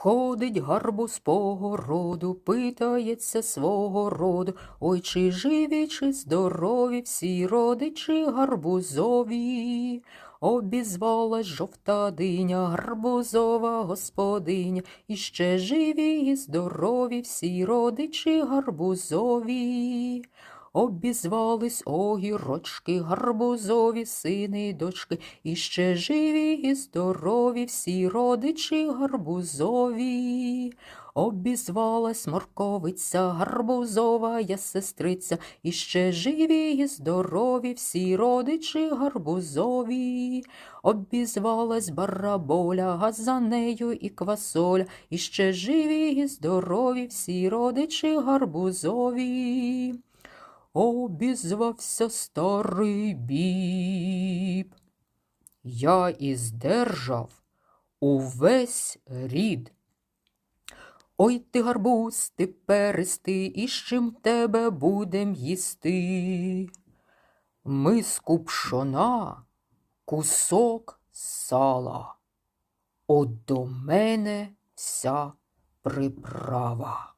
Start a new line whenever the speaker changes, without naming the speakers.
Ходить гарбуз по городу, питається свого роду, Ой, чи живі, чи здорові всі родичі гарбузові. Обізвалась жовта диня, гарбузова господиня, І ще живі і здорові всі родичі гарбузові. Обізвались огірочки, гарбузові сини й дочки, і ще живі і здорові всі родичі гарбузові. Обізвалась морковиця, гарбузова я сестриця, і ще живі і здорові всі родичі гарбузові. Обізвалась бараболя, а за нею і квасоля, і ще живі і здорові всі родичі гарбузові. Обізвався старий біб. Я іздержав увесь рід. Ой ти гарбуз, ти перестий, і з чим тебе будем їсти? Миску пшона, кусок сала. От до мене вся приправа.